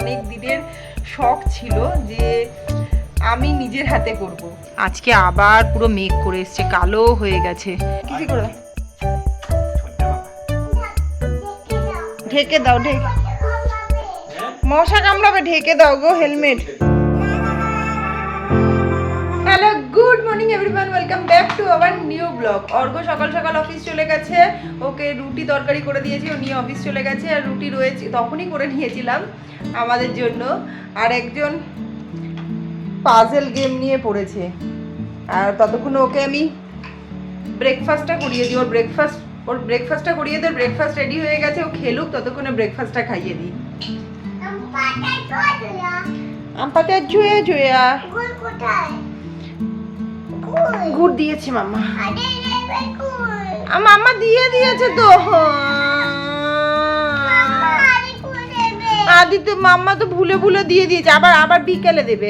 অনেক দিনের শখ ছিল যে আমি নিজের হাতে করব। আজকে আবার পুরো মেঘ করে এসছে কালো হয়ে গেছে। কিছু করে ঢেকে দাও ঢেকে মশা কামড়াবে ঢেকে দাও গো helmet. Hello good morning everyone welcome back to our new vlog Argha সকাল সকাল অফিস চলে গেছে। ওকে রুটি তরকারি করে দিয়েছি ও নিয়ে অফিস চলে গেছে আর রুটি রয়েছে তখনই করে নিয়েছিলাম আমাদের জন্য। আর একজন পাজেল গেম নিয়ে পড়েছে। আর ততক্ষণ ওকে আমি ব্রেকফাস্টটা করিয়ে দিই। ওর ব্রেকফাস্ট ওর ব্রেকফাস্টটা করিয়ে দিই ব্রেকফাস্ট রেডি হয়ে গেছে ও খেলুক ততক্ষণে ব্রেকফাস্টটা খাইয়ে দিই। আম পাতা জুয়ে জুয়া। গুড় দিয়েছি মাম্মা মাম্মা দিয়ে দিয়েছে তো। আদি তো মাম্মা তো ভুলে ভুলে দিয়ে দিয়েছে। আবার আবার বিকেলে দেবে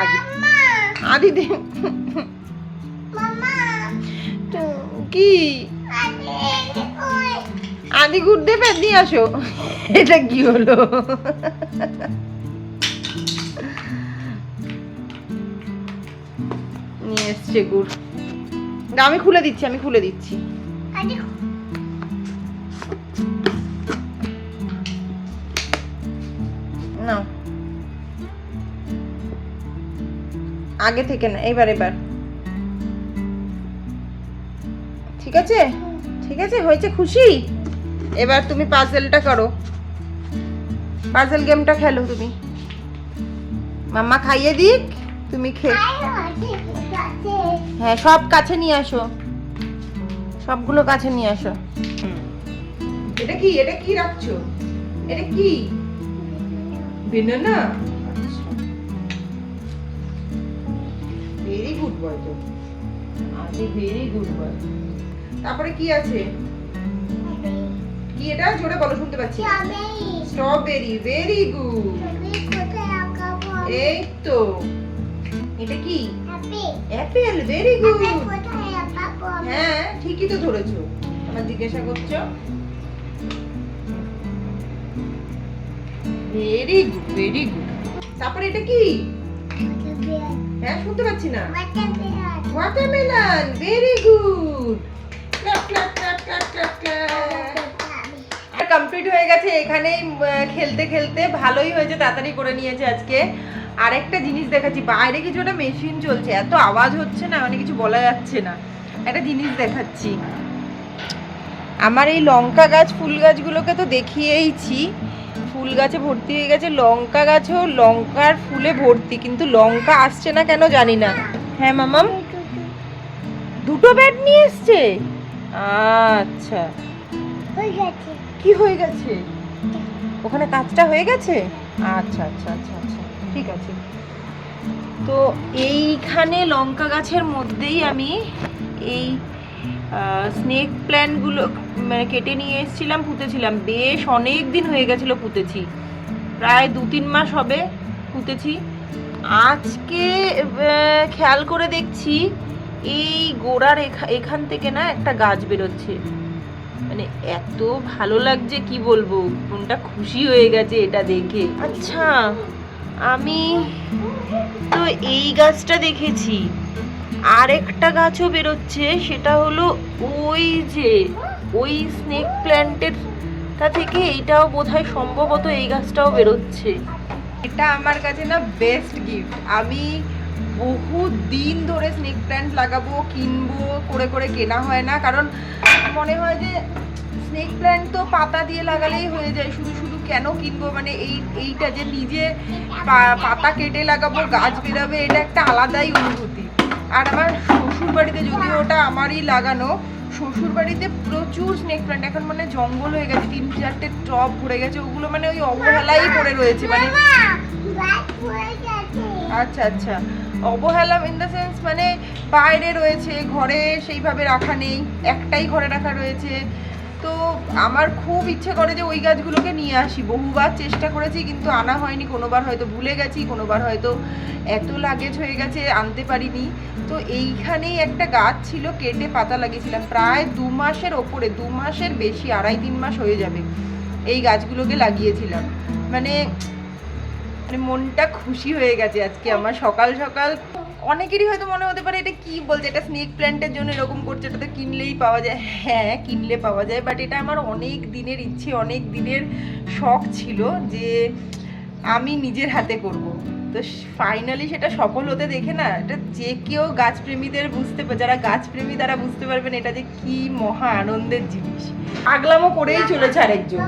আদি। আদি দে তো কি? আদি গুড় দেবে? দিয়ে আসো। এটা কি হলো? নিয়ে এসছে গুড় আমি খুলে দিচ্ছি, আমি খুলে দিচ্ছি। না আগে থেকে না, এবার এবার। ঠিক আছে? ঠিক আছে, হয়েছে খুশি? এবার তুমি পাজেলটা করো। পাজেল গেমটা খেলো তুমি। মাম্মা, খাইয়ে দিক। তুমি খেয়ে হ্যাঁ সব কাছে নিয়ে আসো। সবগুলো কাছে নিয়ে আসো। এটা কি? এটা কি রাখছো? এটা কি? বেনানা? ভেরি গুড বয় তো। আজকে ভেরি গুড বয় তারপরে কি আছে? কি এটা? জোরে বলো শুনতে পাচ্ছি। স্ট্রবেরি ভেরি গুড এই তো। এটা কি? অ্যাপেল ভেরি গুড হ্যাঁ ঠিকই তো ধরেছো। আমার জিজ্ঞাসা করছ? ভেরি গুড ভেরি গুড তারপরে এটা কি? হ্যাঁ শুনতে পাচ্ছি না। Watermelon very good clap clap clap clap clap clap complete হয়ে গেছে এখানেই খেলতে খেলতে ভালোই হয়েছে তাড়াতাড়ি করে নিয়েছে আজকে। আরেকটা জিনিস দেখাচ্ছি বাইরে কিছু একটা মেশিন চলছে এত আওয়াজ হচ্ছে না মানে কিছু বলা যাচ্ছে না। একটা জিনিস দেখাচ্ছি। আমার এই লঙ্কা গাছ ফুল গাছগুলোকে তো দেখিয়েইছি। ফুল গাছে ভর্তি হয়ে গেছে লঙ্কা গাছেও লঙ্কার ফুলে ভর্তি কিন্তু লঙ্কা আসছে না কেন জানি না। হ্যাঁ মামাম? দুটো ব্যাট নিয়ে এসছে? আচ্ছা। কি হয়ে গেছে? ওখানে কাজটা হয়ে গেছে? আচ্ছা আচ্ছা আচ্ছা আচ্ছা। ঠিক আছে। তো এইখানে লঙ্কা গাছের মধ্যেই আমি এই স্নেক প্ল্যান্টগুলো মানে কেটে নিয়ে এসেছিলাম পুঁতেছিলাম। বেশ অনেক দিন হয়ে গেছিল পুঁতেছি। প্রায় দু তিন মাস হবে পুঁতেছি। আজকে খেয়াল করে দেখছি এই গোড়ার এখা- এখান থেকে না একটা গাছ বেরোচ্ছে। মানে এত ভালো লাগছে কি বলব? মনটা খুশি হয়ে গেছে এটা দেখে। আচ্ছা। আমি তো এই গাছটা দেখেছি। আরেকটা গাছও বেরোচ্ছে, সেটা হলো ওই যে, ওই স্নেক প্ল্যান্টের তা থেকে এইটাও বোধহয় সম্ভবত এই গাছটাও বেরোচ্ছে। এটা আমার কাছে না বেস্ট গিফট আমি বহু দিন ধরে স্নেক প্ল্যান্ট লাগাবো, কিনবো, করে করে কেনা হয় না। কারণ মনে হয় যে স্নেক প্ল্যান্ট তো পাতা দিয়ে লাগালেই হয়ে যায়, শুধু শুধু কেন কিনবো? মানে এই এইটা যে নিজে পাতা কেটে লাগাবো গাছ বেরোবে এটা একটা আলাদাই অনুভূতি। আর আমার শ্বশুর বাড়িতে যদি ওটা আমারই লাগানো শ্বশুর বাড়িতে প্রচুর স্নেক প্ল্যান্ট এখন মানে জঙ্গল হয়ে গেছে তিন চারটে টব ভরে গেছে ওগুলো মানে ওই অবহেলাই পড়ে রয়েছে মানে আচ্ছা আচ্ছা। অবহেলা ইন দ্য সেন্স মানে বাইরে রয়েছে ঘরে সেইভাবে রাখা নেই একটাই ঘরে রাখা রয়েছে। তো আমার খুব ইচ্ছে করে যে ওই গাছগুলোকে নিয়ে আসি। বহুবার চেষ্টা করেছি, কিন্তু আনা হয়নি। কোনোবার হয়তো ভুলে গেছি, কোনোবার হয়তো এত লাগেজ হয়ে গেছে, আনতে পারিনি। তো এইখানেই একটা গাছ ছিল, কেটে পাতা লাগিয়েছিলাম। প্রায় দু মাসের ওপরে, দু মাসের বেশি, আড়াই তিন মাস হয়ে যাবে এই গাছগুলোকে লাগিয়েছিলাম। মানে মানে মনটা খুশি হয়ে গেছে আজকে আমার সকাল সকাল। অনেকেরই হয়তো মনে হতে পারে এটা কি বলছে? এটা স্নেক প্ল্যান্টের জন্য এরকম করছে এটা তো কিনলেই পাওয়া যায়। হ্যাঁ কিনলে পাওয়া যায় বাট এটা আমার অনেক দিনের ইচ্ছে অনেক দিনের শখ ছিল যে আমি নিজের হাতে করব। তো ফাইনালি সেটা সফল হতে দেখে না এটা যে কেউ গাছপ্রেমীদের বুঝতে পারে যারা গাছপ্রেমী তারা বুঝতে পারবেন এটা যে কি মহা আনন্দের জিনিস। আগলামও করেই চলেছে আরেকজন।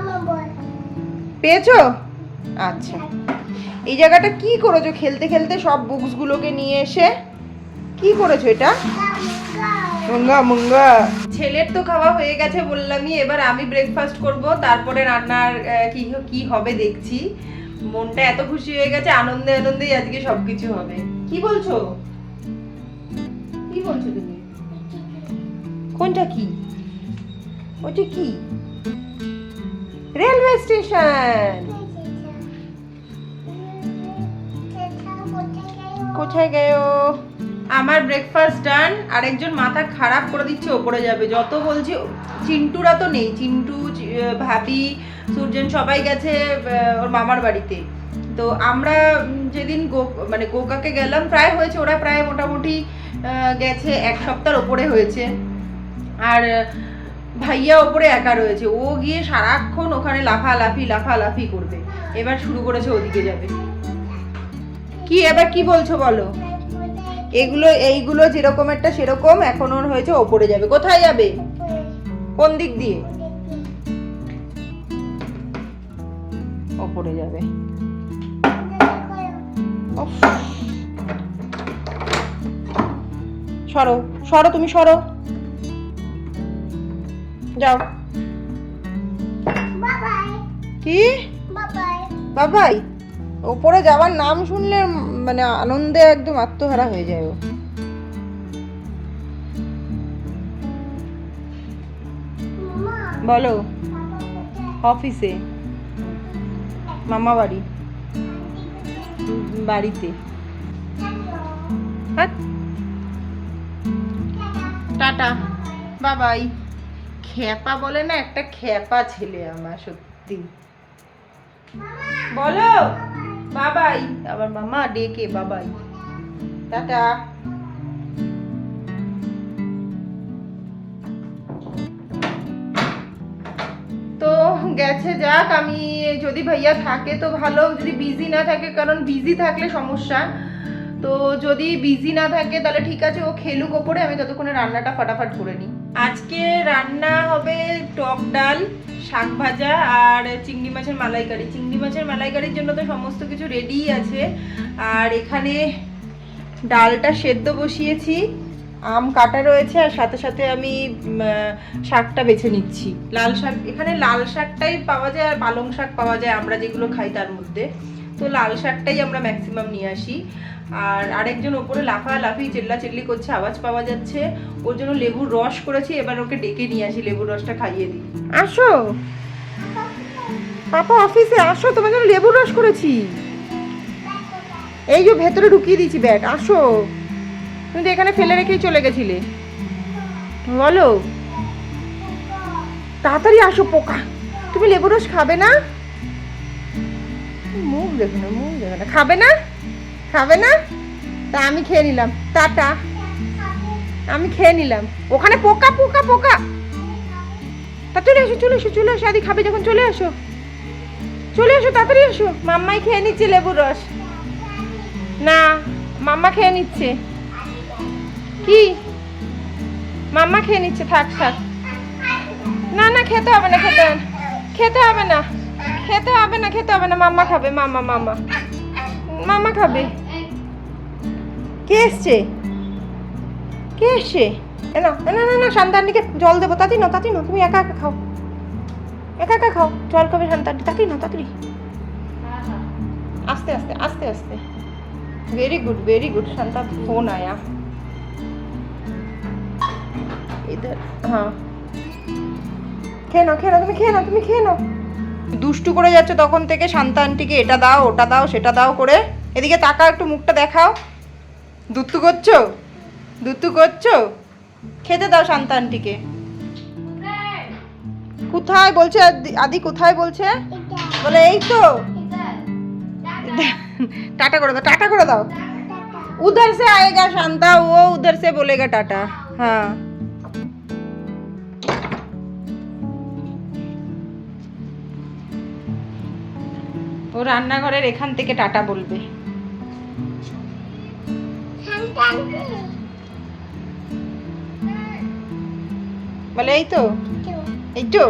পেয়েছ? আচ্ছা। এই জায়গাটা কি করেছ? খেলতে খেলতে সব বুকসগুলোকে নিয়ে এসে কি করেছ এটা? মুঙ্গা মুঙ্গা। ছেলের তো খাওয়া হয়ে গেছে বললামই এবার আমি ব্রেকফাস্ট করব তারপরে রান্নার কি কি হবে দেখছি। মনটা এত খুশি হয়ে গেছে আনন্দে আনন্দেই আজকে সবকিছু হবে। কি বলছো? কি বলছো তুমি? কোনটা কি? ওটা কি? Railway station. কোথায় গেও? আমার ব্রেকফাস্ট ডান আরেকজন মাথা খারাপ করে দিচ্ছে, ওপরে যাবে। যত বলছি, চিন্টুরা তো নেই। চিন্টু ভাবি সূর্যন সবাই গেছে ওর মামার বাড়িতে। তো আমরা যেদিন গো মানে গোকাকে গেলাম, প্রায় হয়েছে, ওরা প্রায় মোটামুটি গেছে, এক সপ্তাহের ওপরে হয়েছে। আর, ভাইয়া ওপরে একা রয়েছে। ও গিয়ে সারাক্ষণ ওখানে লাফালাফি লাফালাফি করবে। এবার শুরু করেছে, ওদিকে যাবে। কি এবার কি বলছো বলো? এগুলো এইগুলো যেরকম একটা সেরকম এখন ওর হয়েছে ওপরে যাবে। কোথায় যাবে? কোন দিক দিয়ে? ওপরে যাবে। সরো সরো তুমি সরো। যাও। কি? বাবাই? ওপরে যাওয়ার নাম শুনলে মানে আনন্দে একদম আত্মহারা হয়ে যায় ও। বলো, অফিসে? মামা বাড়ি? বাড়িতে। টাটা। বাবাই। খ্যাপা বলে না, একটা খ্যাপা ছেলে আমার, সত্যি। বলো। বাবাই আবার মামা ডেকে বাবাই টাটা তো গেছে যাক, আমি, যদি ভাইয়া থাকে তো ভালো, যদি বিজি না থাকে, কারণ বিজি থাকলে সমস্যা। তো যদি বিজি না থাকে, তাহলে ঠিক আছে, ও খেলুক ওপরে, আমি ততক্ষণে রান্নাটা ফাটাফাট করে নিই। আজকে রান্না হবে টক ডাল। শাক ভাজা আর চিংড়ি মাছের মালাইকারি। চিংড়ি মাছের মালাইকারির জন্য তো সমস্ত কিছু রেডিই আছে। আর এখানে ডালটা সেদ্ধ বসিয়েছি, আম কাটা রয়েছে, আর সাথে সাথে আমি শাকটা বেছে নিচ্ছি। লাল শাক, এখানে লাল শাকটাই পাওয়া যায় আর পালং শাক পাওয়া যায় আমরা যেগুলো খাই তার মধ্যে। তো লাল শাকটাই আমরা ম্যাক্সিমাম নিয়ে আসি। আর আরেকজন ওপরে লাফা লাফি চেল্লা চেল্লি করছে, আওয়াজ পাওয়া যাচ্ছে। ওর জন্য লেবুর রস করেছি, এবার ওকে ডেকে নিয়ে আসি, লেবুর রসটা খাইয়ে দিই। আসো। পাপা, অফিসে আসো, তোমার জন্য লেবুর রস করেছি। এই যে ভেতরে ঢুকিয়ে দিয়েছি, ব্যাগ, আসো। তুমি তো এখানে ফেলে রেখেই চলে গেছিলে। বলো। তাড়াতাড়ি আসো, পোকা। তুমি লেবু রস খাবে না? মুখ দেখো না, মুখ দেখো না। খাবে না? খাবে না? তা আমি খেয়ে নিলাম। টাটা। আমি খেয়ে নিলাম। ওখানে পোকা পোকা পোকা। তা চলে এসো চলে এসো চলে এসো। আদি খাবে যখন চলে এসো। চলে এসো, তাড়াতাড়ি এসো। মাম্মাই খেয়ে নিচ্ছে লেবুর রস। না, মাম্মা খেয়ে নিচ্ছে। কি? মাম্মা খেয়ে নিচ্ছে। থাক থাক। না না, খেতে হবে না, খেতে হবে খেতে হবে না। খেতে হবে না, খেতে হবে না। মাম্মা খাবে, মাম্মা মাম্মা। মাম্মা খাবে। কে এসছে? কে এসছে? না না না না শান্তানিকে জল দেবো, তাতি না তাতি না তুমি একা একা খাও। একা একা খাও, জল খাবে শান্তানি তাতি না তাড়াতাড়ি আস্তে আস্তে আস্তে আস্তে। Very good very good Shanta phone আয়া। ইধার হ্যাঁ। খেয়ে নাও, খেয়ে তুমি খেয়ে নাও, তুমি খেয়ে নাও। দুষ্টু করে যাচ্ছে তখন থেকে শান্তা এটা দাও, ওটা দাও, সেটা দাও করে। এদিকে তাকা একটু মুখটা দেখাও। দুত্তু করছ? দুত্তু করছ? খেতে দাও সন্তানটিকে। কোথায় বলছে আদি কোথায় বলছে? বলে এই তো। টাটা করে দাও, টাটা করে দাও। উধার সে আয়েগা শান্তা, ও উধার সে বলেগা টাটা। হ্যাঁ। ও রান্নাঘরের এখান থেকে টাটা বলবে। বলে এই তো। এই তো।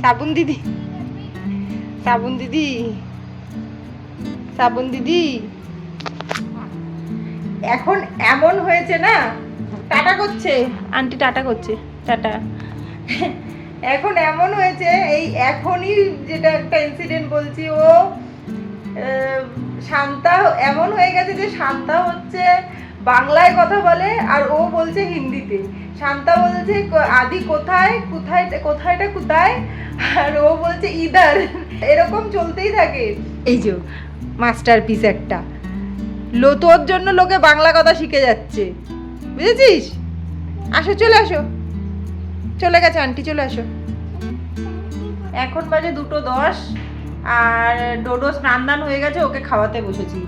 সাবুন দিদি। সাবুন দিদি। সাবুন দিদি। এখন এমন হয়েছে না টাটা করছে। আন্টি টাটা করছে টাটা। এখন এমন হয়েছে, এই এখনই যেটা একটা ইনসিডেন্ট বলছি, ও শান্তা এমন হয়ে গেছে যে শান্তা হচ্ছে বাংলায় কথা বলে আর ও বলছে হিন্দিতে। শান্তা বলছে আদি কোথায়? কোথায়, কোথায়টা কোথায়? আর ও বলছে, ইদার। এরকম চলতেই থাকে। এই যে মাস্টার পিস একটা। লো তোর জন্য লোকে বাংলা কথা শিখে যাচ্ছে। বুঝেছিস? আসো, চলে আসো। চলে গেছে, আন্টি চলে আসো। এখন বাজে দুটো দশ, আর ডোডো স্নান দান হয়ে গেছে, ওকে খাওয়াতে বসেছি।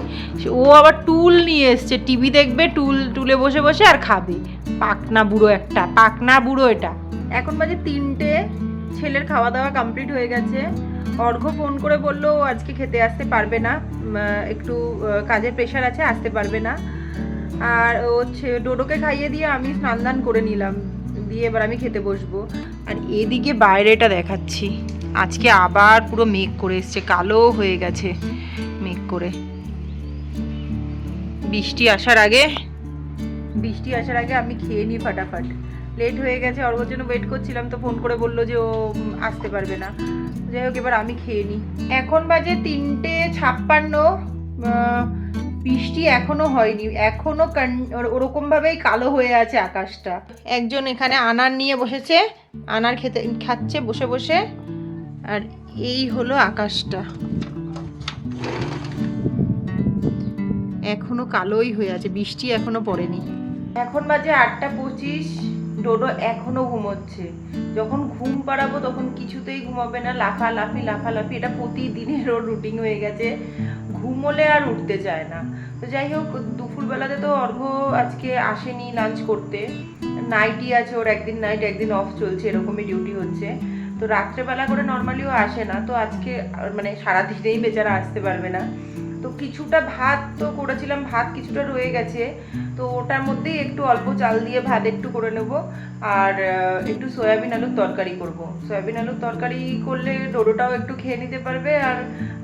ও আবার টুল নিয়ে এসছে, টিভি দেখবে, টুল, টুলে বসে বসে আর খাবে। পাকনা বুড়ো একটা, পাকনা বুড়ো এটা। এখন বাজে তিনটে, ছেলের খাওয়া দাওয়া কমপ্লিট হয়ে গেছে। অর্ঘ ফোন করে বলল, ও আজকে খেতে আসতে পারবে না একটু কাজের প্রেশার আছে, আসতে পারবে না। আর ও ডোডোকে খাইয়ে দিয়ে আমি স্নান দান করে নিলাম। দিয়ে এবার আমি খেতে বসবো। আর এদিকে বাইরেটা দেখাচ্ছি। আজকে আবার পুরো মেঘ করে এসছে, কালো হয়ে গেছে মেঘ করে। বৃষ্টি আসার আগে, বৃষ্টি আসার আগে আমি খেয়ে নিই ফাটাফাট। লেট হয়ে গেছে ওর জন্য ওয়েট করছিলাম তো ফোন করে বলল যে ও আসতে পারবে না। যাই হোক, এবার আমি খেয়ে নিই। এখন বাজে তিনটে ছাপ্পান্ন বৃষ্টি এখনও হয়নি, এখনও ওরকমভাবেই কালো হয়ে আছে আকাশটা। একজন এখানে আনার নিয়ে বসেছে, আনার খেতে খাচ্ছে বসে বসে, আর এই হলো আকাশটা। এখনও কালোই হয়ে আছে, বৃষ্টি এখনও পড়েনি। এখন বাজে আটটা পঁচিশ, ডোডো এখনও ঘুমোচ্ছে। যখন ঘুম পাড়াবো তখন কিছুতেই ঘুমাবে না, লাফালাফি লাফালাফি, এটা প্রতিদিনের রুটিন হয়ে গেছে। ঘুমোলে আর উঠতে চায় না। তো যাই হোক, দুপুরবেলাতে তো অর্ঘ আজকে আসেনি লাঞ্চ করতে। নাইটই আছে ওর, একদিন নাইট একদিন অফ চলছে, এরকমই ডিউটি হচ্ছে। তো রাত্রেবেলা করে নর্মালি ও আসে না, তো আজকে মানে সারাদিনেই বেচারা আসতে পারবে না। তো কিছুটা ভাত তো করেছিলাম, ভাত কিছুটা রয়ে গেছে। তো ওটার মধ্যেই একটু অল্প চাল দিয়ে ভাত একটু করে নেব আর একটু সয়াবিন আলুর তরকারি করব। সয়াবিন আলুর তরকারি করলে ডোডোটাও একটু খেয়ে নিতে পারবে আর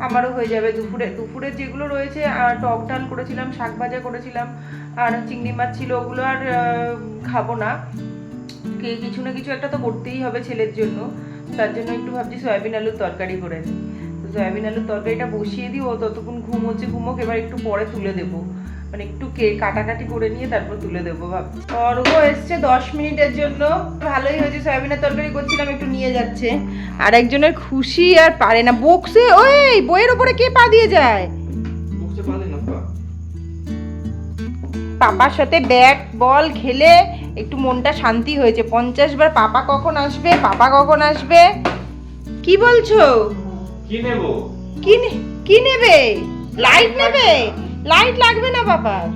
আমারও হয়ে যাবে দুপুরে। দুপুরে যেগুলো রয়েছে আর টক ডাল করেছিলাম, শাক ভাজা করেছিলাম আর চিংড়ি মাছ ছিল ওগুলো আর খাব না। কে কিছু না কিছু একটা তো করতেই হবে ছেলের জন্য। তার জন্য একটু ভাবছি সয়াবিন আলুর তরকারি করে সয়াবিন আলুর তরকারিটা বসিয়ে দিই, ও ততক্ষণ ঘুম হচ্ছে ঘুমোক, এবার একটু পরে তুলে দেবো। মানে একটু কে কাটাকাটি করে নিয়ে তারপর তুলে দেবো ভাব। অর্ঘ এসছে দশ মিনিটের জন্য। ভালোই হয়েছে সয়াবিনের তরকারি করছিলাম একটু নিয়ে যাচ্ছে। আর একজনের খুশি আর পারে না। বক্সে ওই বইয়ের ওপরে কে পা দিয়ে যায়? পাপার সাথে ব্যাট বল খেলে একটু মনটা শান্তি হয়েছে। পঞ্চাশ বার পাপা কখন আসবে? পাপা কখন আসবে? কি বলছো? কি নেব? নে- কি নেবে? লাইট নেবে? লাইট লাগবে না বাবার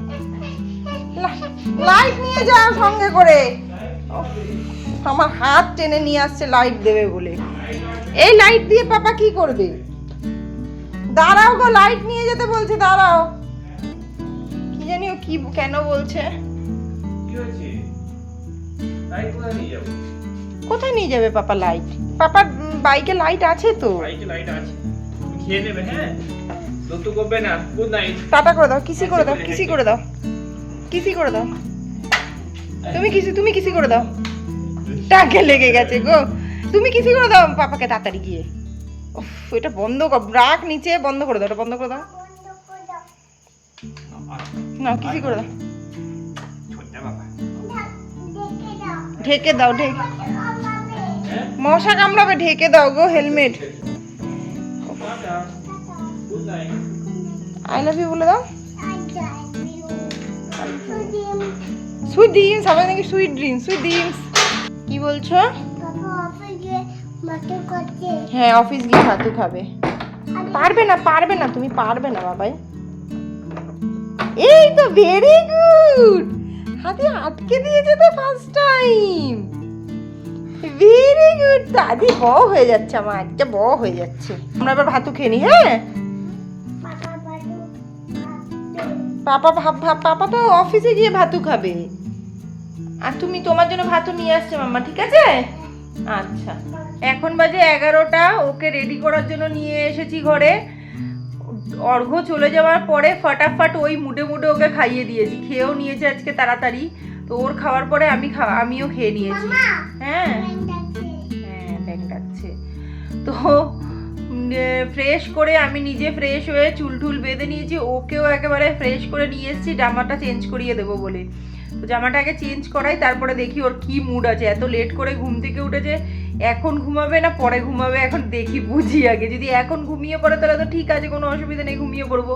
লাইট নিয়ে যাও সঙ্গে করে। আমার হাত টেনে নিয়ে আসছে লাইট দেবে বলে। এই লাইট দিয়ে পাপা কি করবে? দাঁড়াও গো লাইট নিয়ে যেতে বলছে দাঁড়াও। কি জানি ও কি কেন বলছে? কোথায় নিয়ে যাব? কোথায় নিয়ে যাবে পাপা লাইট পাপার বাইকে লাইট আছে তো? বাইকে লাইট আছে। খেয়ে নেবে হ্যাঁ? লতু করবে না। গুড নাইট টাটা করে দাও কিসি করে দাও কিসি করে দাও। কিসি করে দাও। তুমি কিসি তুমি কিসি করে দাও। টাকে লেগে গেছে গো। তুমি কিসি করে দাও পাপাকে তাড়াতাড়ি গিয়ে। উফ, এটা বন্ধ কর রাখ নিচে বন্ধ করে দাও এটা বন্ধ করে দাও। না কিসি করে দাও। ঢেকে দাও ঢেকে মশা কামড়াবে ঢেকে দাও গো হেলমেট। আই লাভ ইউ বলে দাও। সুইট ড্রিমস সবাই নাকি সুইট ড্রিমস সুইট ড্রিমস কি বলছো? হ্যাঁ অফিস গিয়ে ভাতু খাবে। পারবে না পারবে না, তুমি পারবে না, বাবাই। এই তো ভেরি গুড হাতে আটকে দিয়েছে তো ফার্স্ট টাইম ভেরি গুড দাদি ব হয়ে যাচ্ছে আমার একটা ব হয়ে যাচ্ছে। আমরা এবার ভাতু খেয়ে নি হ্যাঁ? পাপা ভাব ভাব পাপা তো অফিসে গিয়ে ভাতু খাবে। আর তুমি তোমার জন্য ভাতু নিয়ে আসছে মাম্মা ঠিক আছে? আচ্ছা। এখন বাজে এগারোটা ওকে রেডি করার জন্য নিয়ে এসেছি ঘরে। অর্ঘ চলে যাওয়ার পরে ফটাফট ওই মুডে মুডে ওকে খাইয়ে দিয়েছি। খেয়েও নিয়েছে আজকে তাড়াতাড়ি। তো ওর খাওয়ার পরে আমি খাওয়া আমিও খেয়ে নিয়েছি। হ্যাঁ। হ্যাঁ ব্যাগ ডাকছে। তো ফ্রেশ করে আমি নিজে ফ্রেশ হয়ে চুল টুল বেঁধে নিয়েছি, ওকেও একেবারে ফ্রেশ করে নিয়ে এসেছি, জামাটা চেঞ্জ করিয়ে দেবো বলে। তো জামাটা আগে চেঞ্জ করাই, তারপরে দেখি ওর কি মুড আছে। এত লেট করে ঘুম থেকে উঠেছে, এখন ঘুমাবে না, পরে ঘুমাবে, এখন দেখি বুঝি আগে। যদি এখন ঘুমিয়ে পড়ে, তাহলে তো ঠিক আছে, কোনো অসুবিধা নেই, ঘুমিয়ে পড়ব।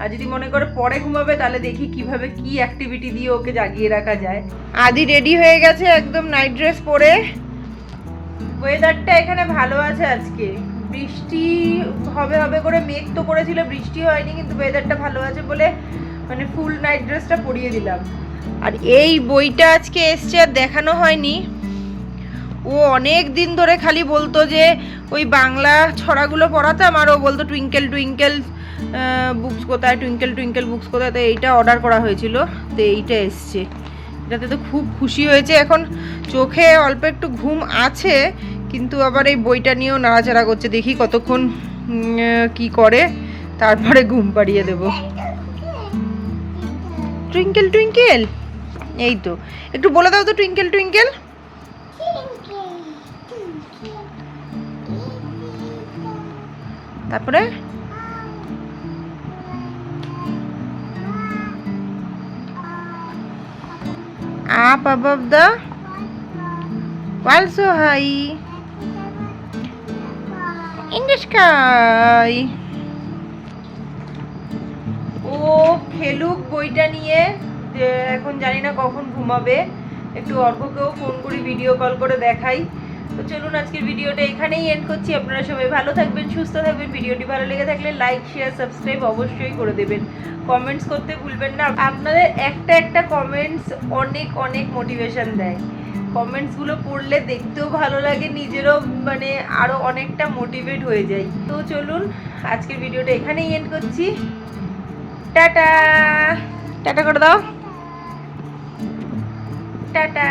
আর যদি মনে করে পরে ঘুমাবে, তাহলে দেখি কীভাবে কি অ্যাক্টিভিটি দিয়ে ওকে জাগিয়ে রাখা যায়। আদি রেডি হয়ে গেছে একদম নাইট ড্রেস পরে। ওয়েদারটা এখানে ভালো আছে আজকে। বৃষ্টি হবে হবে করে মেঘ তো করেছিল, বৃষ্টি হয়নি কিন্তু ওয়েদারটা ভালো আছে বলে মানে ফুল নাইট ড্রেসটা পরিয়ে দিলাম। আর এই বইটা আজকে এসছে আর দেখানো হয়নি। ও অনেক দিন ধরে খালি বলতো যে ওই বাংলা ছড়াগুলো পড়াতাম আর ও বলতো টুইঙ্কেল টুইঙ্কেল বুকস কোথায় টুইঙ্কেল টুইঙ্কেল বুকস কোথায়, তো এইটা অর্ডার করা হয়েছিল, তো এইটা এসছে। এটাতে তো খুব খুশি হয়েছে। এখন চোখে অল্প একটু ঘুম আছে কিন্তু আবার এই বইটা নিয়েও নাড়াচাড়া করছে, দেখি কতক্ষণ কি করে, তারপরে ঘুম পাড়িয়ে দেব। Twinkle twinkle? এই তো। একটু বলে দাও তো, টুইঙ্কেল টুইঙ্কেল। তারপরে? Up above the also high in the sky ও খেলুক বইটা নিয়ে এখন জানি না কখন ঘুমাবে। একটু অর্ঘকেও ফোন করি ভিডিও কল করে দেখাই। তো চলুন আজকের ভিডিওটা এখানেই এন্ড করছি। আপনারা সবাই ভালো থাকবেন, সুস্থ থাকবেন। ভিডিওটি ভালো লেগে থাকলে লাইক শেয়ার সাবস্ক্রাইব অবশ্যই করে দেবেন। কমেন্টস করতে ভুলবেন না। আপনাদের একটা একটা কমেন্টস অনেক অনেক মোটিভেশন দেয়। কমেন্টসগুলো পড়লে দেখতেও ভালো লাগে, নিজেরও মানে আরও অনেকটা মোটিভেট হয়ে যায় তো চলুন, আজকের ভিডিওটা এখানেই এন্ড করছি। টাটা! টাটা করে দাও। টাটা!